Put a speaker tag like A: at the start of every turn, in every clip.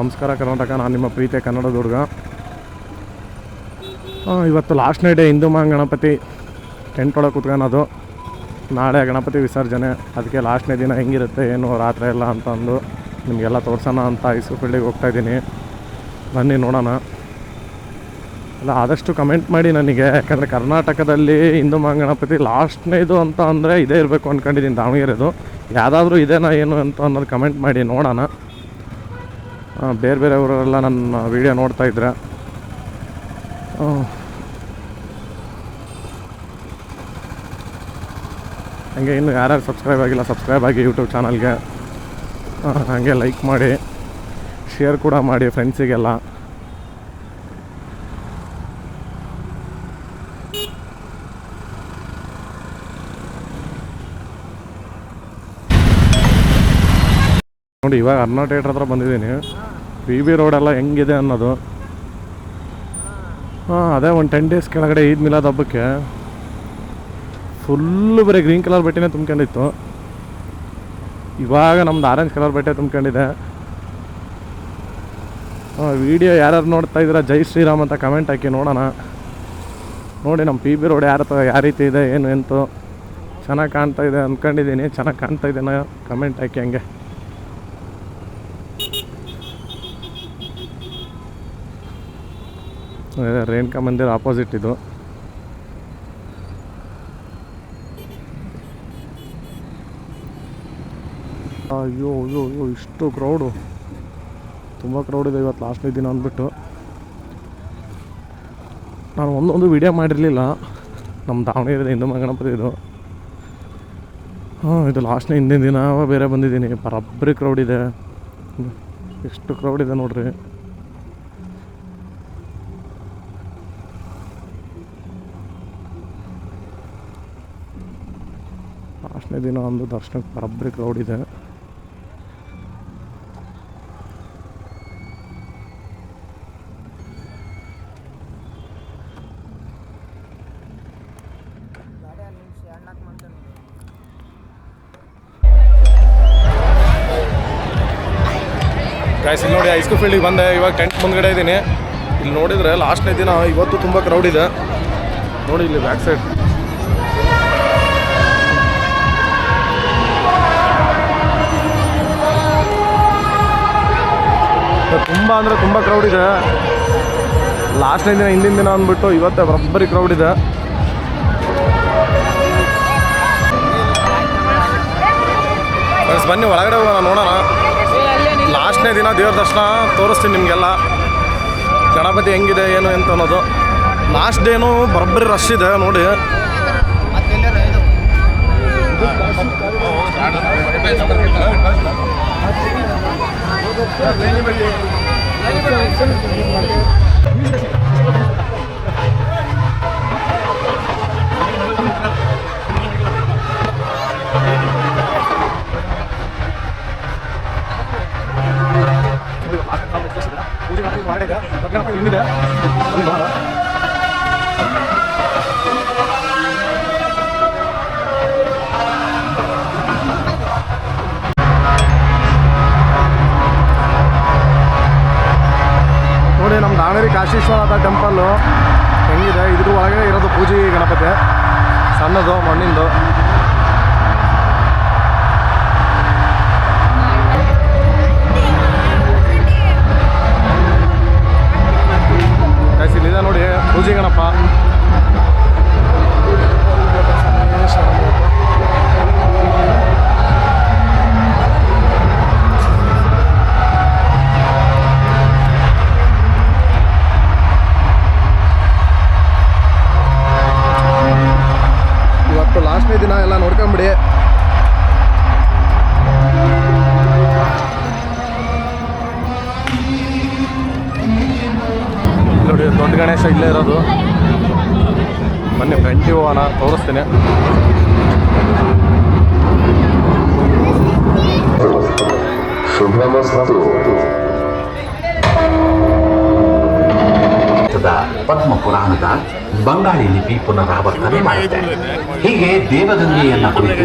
A: ನಮಸ್ಕಾರ ಕರ್ನಾಟಕ, ನಾನು ನಿಮ್ಮ ಪ್ರೀತಿಯ ಕನ್ನಡ ದುರ್ಗ ಇವತ್ತು ಲಾಸ್ಟ್ ಡೇ ಹಿಂದೂ ಮಹಾ ಗಣಪತಿ ಟೆಂಟ್ ಒಳಗೆ ಕುತ್ಕೊಳೋದು ನಾಳೆ ಗಣಪತಿ ವಿಸರ್ಜನೆ ಅದಕ್ಕೆ ಲಾಸ್ಟ್ನೇ ದಿನ ಹೆಂಗಿರುತ್ತೆ, ಏನು, ರಾತ್ರಿ ಎಲ್ಲ ಅಂತ ಅಂದು ನಿಮಗೆಲ್ಲ ತೋರಿಸೋಣ ಅಂತ ಐಸು ಫೀಲ್ಡಿಗೆ ಹೋಗ್ತಾಯಿದ್ದೀನಿ ಬನ್ನಿ ನೋಡೋಣ. ಅಲ್ಲ ಆದಷ್ಟು ಕಮೆಂಟ್ ಮಾಡಿ ನನಗೆ, ಯಾಕಂದರೆ ಕರ್ನಾಟಕದಲ್ಲಿ ಹಿಂದೂ ಮಹಾ ಗಣಪತಿ ಲಾಸ್ಟ್ನೇದು ಅಂತ ಅಂದರೆ ಇದೇ ಇರಬೇಕು ಅಂದ್ಕೊಂಡಿದ್ದೀನಿ ದಾವಣಗೆರೆದು. ಯಾವುದಾದ್ರೂ ಇದೇನಾ ಏನು ಅಂತ ಅನ್ನೋದು ಕಮೆಂಟ್ ಮಾಡಿ ನೋಡೋಣ. ಬೇರೆ ಬೇರೆಯವರೆಲ್ಲ ನನ್ನ ವೀಡಿಯೋ ನೋಡ್ತಾ ಇದ್ರೆ. ಹಂಗೆ ಇನ್ನು ಯಾರ್ಯಾರು ಸಬ್ಸ್ಕ್ರೈಬ್ ಆಗಿಲ್ಲ ಸಬ್ಸ್ಕ್ರೈಬ್ ಆಗಿ ಯೂಟ್ಯೂಬ್ ಚಾನಲ್ಗೆ ಹಾಗೆ ಲೈಕ್ ಮಾಡಿ ಶೇರ್ ಕೂಡ ಮಾಡಿ ಫ್ರೆಂಡ್ಸಿಗೆಲ್ಲ ನೋಡಿ, ಇವಾಗ ಅರ್ನಾ ಥಿಯೇಟ್ರ್ ಹತ್ರ ಬಂದಿದ್ದೀನಿ. ಬಿ ಬಿ ರೋಡೆಲ್ಲ ಹೆಂಗಿದೆ ಅನ್ನೋದು. ಹಾಂ, ಅದೇ ಒಂದು ಟೆನ್ ಡೇಸ್ ಕೆಳಗಡೆ ಈದ್ ಮಿಲಾದ ಹಬ್ಬಕ್ಕೆ. ಫುಲ್ಲು ಬರೀ ಗ್ರೀನ್ ಕಲರ್ ಬಟ್ಟೆನೇ ತುಂಬ್ಕೊಂಡಿತ್ತು. ಇವಾಗ ನಮ್ದು ಆರೆಂಜ್ ಕಲರ್ ಬಟ್ಟೆ ತುಂಬ್ಕೊಂಡಿದೆ. ಹಾಂ ವಿಡಿಯೋ ಯಾರ್ಯಾರು ನೋಡ್ತಾ ಇದ್ದೀರಾ, ಜೈ ಶ್ರೀರಾಮ್ ಅಂತ ಕಮೆಂಟ್ ಹಾಕಿ ನೋಡೋಣ. ನೋಡಿ ನಮ್ಮ ಪಿ ಬಿ ರೋಡ್ ಯಾರ ಹತ್ರ ಯಾವ ರೀತಿ ಇದೆ, ಏನು ಎಂತು. ಚೆನ್ನಾಗಿ ಕಾಣ್ತಾ ಇದೆ ಅಂದ್ಕೊಂಡಿದ್ದೀನಿ ಚೆನ್ನಾಗಿ ಕಾಣ್ತಾ ಇದೆನಾ ಕಮೆಂಟ್ ಹಾಕಿ ಹಂಗೆ. ರೇಣುಕಾ ಮಂದಿರ ಆಪೋಸಿಟ್ ಇದು. ಅಯ್ಯೋ ಅಯ್ಯೋ ಅಯ್ಯೋ, ಇಷ್ಟು ಕ್ರೌಡು ತುಂಬ ಕ್ರೌಡ್ ಇದೆ ಇವತ್ತು ಲಾಸ್ಟ್ನೇ ದಿನ ಅಂದ್ಬಿಟ್ಟು. ನಾನು ಒಂದೊಂದು ವಿಡಿಯೋ ಮಾಡಿರಲಿಲ್ಲ. ನಮ್ಮ ದಾವಣಗೆರೆ ಹಿಂದೂ ಮಹಾ ಗಣಪತಿ ಇದು. ಹಾಂ, ಇದು ಲಾಸ್ಟ್ನೇ ಹಿಂದಿನ ದಿನ ಬೇರೆ ಬಂದಿದ್ದೀನಿ. ಬರಬ್ಬರಿ ಕ್ರೌಡ್ ಇದೆ. ಎಷ್ಟು ಕ್ರೌಡ್ ಇದೆ ನೋಡ್ರಿ ಲಾಸ್ಟ್ನೇ ದಿನ ಒಂದು ದರ್ಶನಕ್ಕೆ ಬರಬ್ಬರಿ ಕ್ರೌಡ್ ಇದೆ. ಗಾಯ್ಸ್ ಇಲ್ಲಿ ನೋಡಿ ಹೈಸ್ಕೂಲ್ ಫೀಲ್ಡಿಗೆ ಬಂದೆ. ಇವಾಗ ಟೆಂಟ್ ಮುಂದ್ಗಡೆ ಇದ್ದೀನಿ. ಇಲ್ಲಿ ನೋಡಿದರೆ ಲಾಸ್ಟ್ನೇ ದಿನ ಇವತ್ತು ತುಂಬ ಕ್ರೌಡ್ ಇದೆ. ನೋಡಿ ಇಲ್ಲಿ ಬ್ಯಾಕ್ ಸೈಡ್ ತುಂಬ ಅಂದರೆ ತುಂಬ ಕ್ರೌಡ್ ಇದೆ. ಲಾಸ್ಟ್ನೇ ದಿನ, ಹಿಂದಿನ ದಿನ ಅಂದ್ಬಿಟ್ಟು ಇವತ್ತೇ ಬರೋಬ್ಬರಿ ಕ್ರೌಡ್ ಇದೆ. ಬನ್ನಿ, ಒಳಗಡೆ ಹೋಗೋಣ, ನೋಡೋಣ. ಲಾಸ್ಟ್ನೇ ದಿನ ದೇವ್ರ ದರ್ಶನ, ತೋರಿಸ್ತೀನಿ ನಿಮಗೆಲ್ಲ. ಗಣಪತಿ ಹೆಂಗಿದೆ, ಏನು ಅಂತ ಅನ್ನೋದು. ಲಾಸ್ಟ್ ಡೇನು ಬರೋಬ್ಬರಿ ರಶ್ ಇದೆ, ನೋಡಿ. 우리가 막 가면 있으시더라? 오지 말고 말해라. 그냥 있는데? 우리 말아. ದಾವಣಗೆರೆ ಕಾಶೀಶ್ವರನಾಥ ಟೆಂಪಲ್ಲು ಹೆಂಗಿದೆ? ಇದ್ರ ಒಳಗೆ ಇರೋದು ಪೂಜೆ ಗಣಪತಿ. ಸಣ್ಣದು, ಮಣ್ಣಿಂದು. ಇಲ್ಲಿದೆ ನೋಡಿ, ಪೂಜೆ ಗಣಪ. ಮೊನ್ನೆ ಫ್ರೆಂಟಿಗೆ ಹೋಗೋಣ ತೋರಿಸ್ತೀನಿ.
B: ಪದ್ಮ ಪುರಾಣದ ಬಂಗಾಳಿ ಲಿಪಿ ಪುನರಾವರ್ತನೆ ಮಾಡುತ್ತೆ. ಹೀಗೆ ದೇವಗಂಗೆಯನ್ನ ಕುರಿತು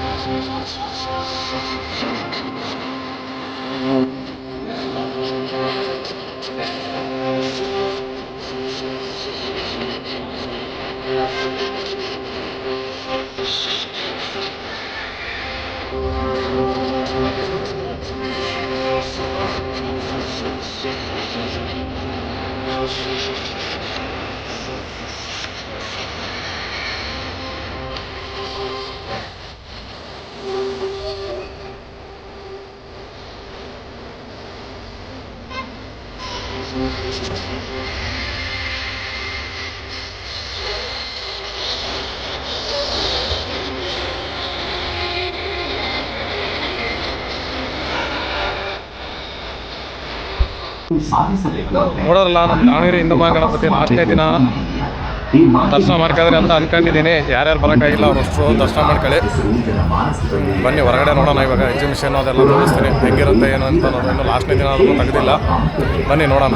B: Thank you.
A: ನೋಡೋರಲ್ಲ ನಮ್ಮ ದಾವಣಗೆರೆ ಹಿಂದೂ ಮಹಾಗಣಪತಿ ನಾಲ್ಕನೇ ದಿನ. ದರ್ಶನ ಮಾಡ್ಕೊಂಡ್ರೆ ಅಂತ ಅನ್ಕೊಂಡಿದ್ದೀನಿ. ಯಾರ್ಯಾರು ಬರೋಕ್ಕಾಗಿಲ್ಲ ಅವ್ರಷ್ಟು ದರ್ಶನ ಮಾಡ್ಕೊಳ್ಳಿ. ಬನ್ನಿ ಹೊರಗಡೆ ನೋಡೋಣ ಇವಾಗ ಎಕ್ಸಿಬಿಷನ್ ಅದೆಲ್ಲ ತೋರಿಸ್ತೀನಿ. ಹೆಂಗಿರುತ್ತೆ ಏನು ಅಂತ ಇನ್ನು ಲಾಸ್ಟ್ನೇ ದಿನ ಅದನ್ನು ತೆಗೆದಿಲ್ಲ. ಬನ್ನಿ ನೋಡೋಣ.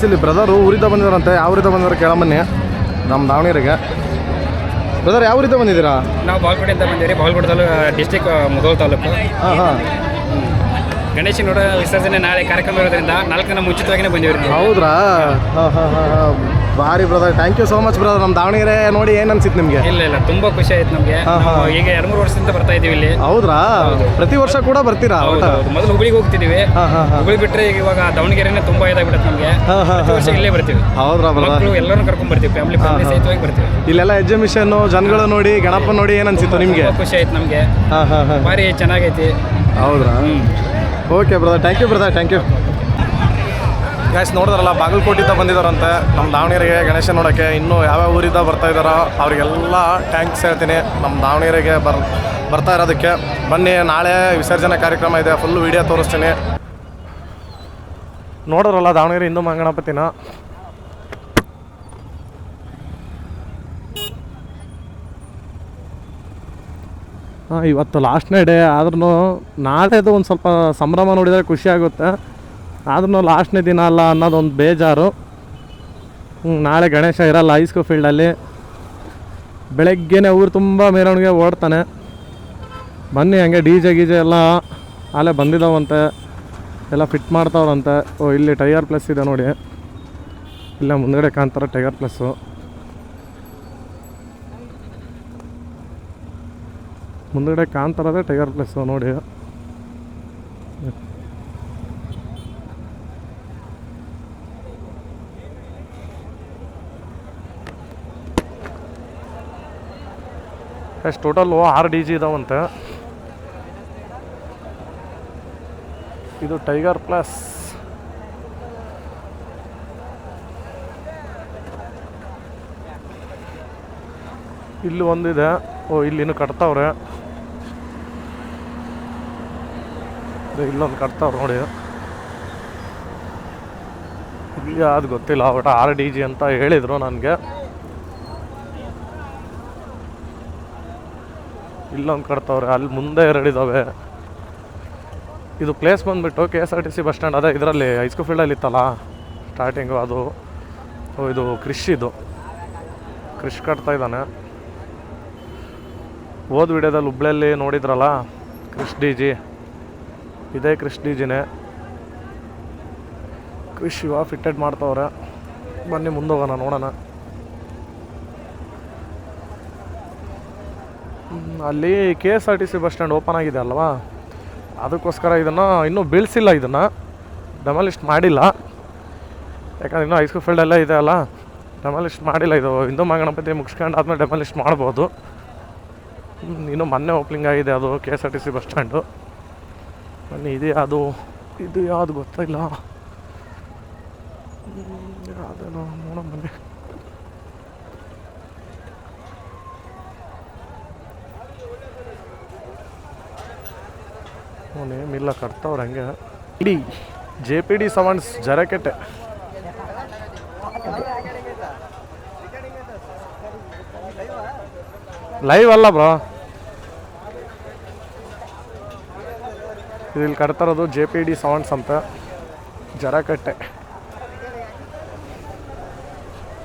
A: ಫ್ರೆಂಡ್ಸ್ ಇಲ್ಲಿ ಬ್ರದರು ಊರಿಂದ ಬಂದಿದ್ದಾರಂತೆ. ಯಾವ ಊರಿದ ಬಂದಿದ್ದಾರೆ ಕೇಳಂಬನ್ನಿ ನಮ್ಮ ದಾವಣಗೆರೆಗೆ. ಬ್ರದರ್ ಯಾವ ಊರಿಂದ ಬಂದಿದ್ದೀರಾ?
C: ನಾವು ಬಾಲ್ಕೋಟೆಯಿಂದ ಬಂದಿದ್ದೀರಿ ಬಾಲ್ಕೋಟೆ ತಾಲೂಕು ಡಿಸ್ಟಿಕ್ ಮುಧೋಲ್ ತಾಲೂಕು.
A: ಹಾಂ ಹಾಂ.
C: ಗಣೇಶನೋಡ ವಿಸರ್ಜನೆ ನಾಳೆ ಕಾರ್ಯಕ್ರಮ ಇರೋದ್ರಿಂದ ನಾಲ್ಕು ದಿನ ಮುಂಚಿತವಾಗಿನೇ ಬಂದಿವಿ
A: ಹೌದ್ರಾ? ಹಾಂ ಹಾಂ ಹಾಂ ಭಾರಿ brother thank you so much brother ನಮ್ಮ ದಾವಣಗೆರೆ ನೋಡಿ ಏನ್ ಅನ್ಸಿತ್ತು ನಿಮಗೆ?
C: ಇಲ್ಲ ಇಲ್ಲ. ತುಂಬಾ ಖುಷಿ ಆಯ್ತು ನಮಗೆ.
A: ಹಾ, ಹಾ.
C: ನಾವು ಈಗ ಎರಡು ಮೂರು ವರ್ಷದಿಂದ ಬರ್ತಾ ಇದೀವಿ ಇಲ್ಲಿ.
A: ಹೌದ್ರಾ? ಪ್ರತಿ ವರ್ಷ ಕೂಡ ಬರ್ತೀರಾ?
C: ಹೌದು
A: ಒಟ್ಟ
C: ಹೌದು. ಮೊದಲು ಹುಬ್ಳಿಗೆ ಹೋಗ್ತಿದೀವಿ
A: ಹಾಂ ಹಾಂ ಹಾಂ.
C: ಹುಬ್ಳಿ ಬಿಟ್ರೆ ಈಗ ಇವಾಗ ದಾವಣಗೆರೆನೇ ತುಂಬಾ ಇದಾಗ್ಬಿಡುತ್ತೆ ನಮಗೆ.
A: ಹಾ, ಹಾ,
C: ಪ್ರತಿ ವರ್ಷ
A: ಹಾ.
C: ಇಲ್ಲೇ ಬರ್ತೀವಿ.
A: ಹೌದ್ರಾ ಬ್ರದರ್
C: ಮಕ್ಕಳು ಎಲ್ಲರೂ ಕರ್ಕೊಂಡ್ ಬರ್ತೀವಿ. Family family. ಸಹಿತವಾಗಿ ಬರ್ತೀವಿ.
A: ಇಲ್ಲೆಲ್ಲ ಎಕ್ಸಿಬಿಷನ್ ಜನಗಳು ನೋಡಿ ಗಣಪ ನೋಡಿ ಏನು ಅನ್ಸಿತ್ತು ನಿಮಗೆ?
C: ತುಂಬಾ ಖುಷಿ ಆಯ್ತು ನಮಗೆ.
A: ಹಾ ಹಾ ಹಾ.
C: ಭಾರಿ ಚೆನ್ನಾಗೈತಿ.
A: ಹೌದ್ರಾ? Okay brother thank you brother thank you guys ನೋಡಿದ್ರಲ್ಲ ಬಾಗಲಕೋಟಿಂದ ಬಂದಿದ್ದಾರಂತೆ. ನಮ್ಮ ದಾವಣಗೆರೆಗೆ ಗಣೇಶ ನೋಡೋಕ್ಕೆ ಇನ್ನೂ ಯಾವ್ಯಾವ ಊರಿಂದ ಬರ್ತಾ ಇದ್ದಾರೋ ಅವರಿಗೆಲ್ಲ ಥ್ಯಾಂಕ್ಸ್ ಹೇಳ್ತೀನಿ. ನಮ್ಮ ದಾವಣಗೆರೆಗೆ ಬರ್, ಬರ್ತಾ ಇರೋದಕ್ಕೆ. ಬನ್ನಿ, ನಾಳೆ ವಿಸರ್ಜನೆ ಕಾರ್ಯಕ್ರಮ ಇದೆ. ಫುಲ್ ವಿಡಿಯೋ ತೋರಿಸ್ತೀನಿ. ನೋಡಿದ್ರಲ್ಲ, ದಾವಣಗೆರೆ ಹಿಂದೂ ಮಹಾಗಣಪತಿನ ಇವತ್ತು ಲಾಸ್ಟ್ನೇ ಡೇ ಆದ್ರೂ ನಾಳೆದು ಒಂದು ಸ್ವಲ್ಪ ಸಂಭ್ರಮ ನೋಡಿದರೆ ಖುಷಿ ಆಗುತ್ತೆ. ಆದ್ರೂ ಲಾಸ್ಟ್ನೇ ದಿನ ಅಲ್ಲ ಅನ್ನೋದೊಂದು ಬೇಜಾರು. ನಾಳೆ ಗಣೇಶ ಇರಲ್ಲ ಹೈಸ್ಕೂ ಫೀಲ್ಡಲ್ಲಿ ಬೆಳಗ್ಗೆನೇ ಊರು ತುಂಬ ಮೆರವಣಿಗೆ ಓಡ್ತಾನೆ. ಬನ್ನಿ ಹಂಗೆ ಡಿ ಜೆ ಗೀಜೆ ಎಲ್ಲ ಅಲ್ಲೇ ಬಂದಿದ್ದಾವಂತೆ ಎಲ್ಲ ಫಿಟ್ ಮಾಡ್ತಾವ್ರಂತೆ. ಓ, ಇಲ್ಲಿ ಟೈಯರ್ ಪ್ಲಸ್ ಇದೆ ನೋಡಿ. ಇಲ್ಲ ಮುಂದಗಡೆ ಕಾಣ್ತಾರೆ ಟೈರ್ ಪ್ಲಸ್ಸು. ಮುಂದ್ಗಡೆ ಕಾಣ್ತಾರದೇ ಟೈಗರ್ ಪ್ಲೇಸ್ ನೋಡಿ. ಎಷ್ಟು ಟೋಟಲ್ ಆರು ಡಿ ಜಿ ಇದಾವಂತೆ. ಇದು ಟೈಗರ್ ಪ್ಲಸ್ ಇಲ್ಲಿ ಒಂದಿದೆ. ಓ, ಇಲ್ಲಿ ಇನ್ನು ಕಟ್ತಾವ್ರೆ. ಇಲ್ಲೊಂದು ಕಟ್ತಾವ್ರು ನೋಡಿ. ಇಲ್ಲಿ ಅದು ಗೊತ್ತಿಲ್ಲ, ಒಟ್ಟು ಆರ್ ಡಿ ಜಿ ಅಂತ ಹೇಳಿದರು ನನಗೆ. ಇಲ್ಲೊಂದು ಕಟ್ತಾವ್ರೆ, ಅಲ್ಲಿ ಮುಂದೆ ಎರಡಿದ್ದಾವೆ ಇದು ಪ್ಲೇಸ್ ಬಂದುಬಿಟ್ಟು K S R T C bus stand ಅದೇ ಇದರಲ್ಲಿ ಹೈಸ್ಕೂಲ್ ಫೀಲ್ಡಲ್ಲಿ ಇತ್ತಲ್ಲ ಸ್ಟಾರ್ಟಿಂಗು ಅದು. ಇದು ಕೃಷಿ ಇದು. ಕೃಷಿ ಕಟ್ತಾ ಇದ್ದಾನೆ. ಹೋದ ವಿಡಿಯೋದಲ್ಲಿ ಹುಬ್ಳಲ್ಲಿ ನೋಡಿದ್ರಲ್ಲ, ಕೃಷ್ ಡಿ ಜಿ ಇದೇ ಕೃಷ್ ಡಿ ಜಿನೇ. ಕೃಷಿ ಶಿವ ಫಿಟ್ಟೆಡ್ ಮಾಡ್ತಾವ್ರೆ. ಬನ್ನಿ ಮುಂದೆ ಹೋಗೋಣ ನೋಡೋಣ ಅಲ್ಲಿ K S R T C bus stand open ಆಗಿದೆ ಅಲ್ವಾ? ಅದಕ್ಕೋಸ್ಕರ ಇದನ್ನು ಇನ್ನೂ ಬೀಳಿಸಿಲ್ಲ ಇದನ್ನು. ಡೆಮಾಲಿಸ್ಟ್ ಮಾಡಿಲ್ಲ. ಯಾಕಂದ್ರೆ ಇನ್ನೂ ಹೈಸ್ಕೂಲ್ ಫೀಲ್ಡ್ ಎಲ್ಲ ಇದೆ ಅಲ್ಲ. ಡೆಮಾಲಿಸ್ಟ್ ಮಾಡಿಲ್ಲ ಇದು. ಹಿಂದೂ ಗಣಪತಿ ಮುಗಿಸ್ಕೊಂಡು ಆದಮೇಲೆ ಡೆಮಾಲಿಸ್ಟ್ ಮಾಡ್ಬೋದು. ಇನ್ನು ಮೊನ್ನೆ ಓಪನಿಂಗ್ ಆಗಿದೆ ಅದು K S R T C bus stand. ಬನ್ನಿ, ಇದು ಅದು ಇದು ಯಾವುದು ಗೊತ್ತಾಗಿಲ್ಲ ಯಾವುದೇನೋ ನೋಡೋ ಬನ್ನಿ. ನೇಮ್ ಇಲ್ಲ, ಕಟ್ತಾವ್ರೆ ಹಂಗೆ. ಇಡೀ J P D sevens Jarakatte live ಅಲ್ಲ ಬ್ರೋ. ಇಲ್ಲಿ ಕಟ್ತಾರೋದು ಜೆ ಪಿ ಡಿ ಸೌಂಡ್ಸ್ ಅಂತ. ಜರಕಟ್ಟೆ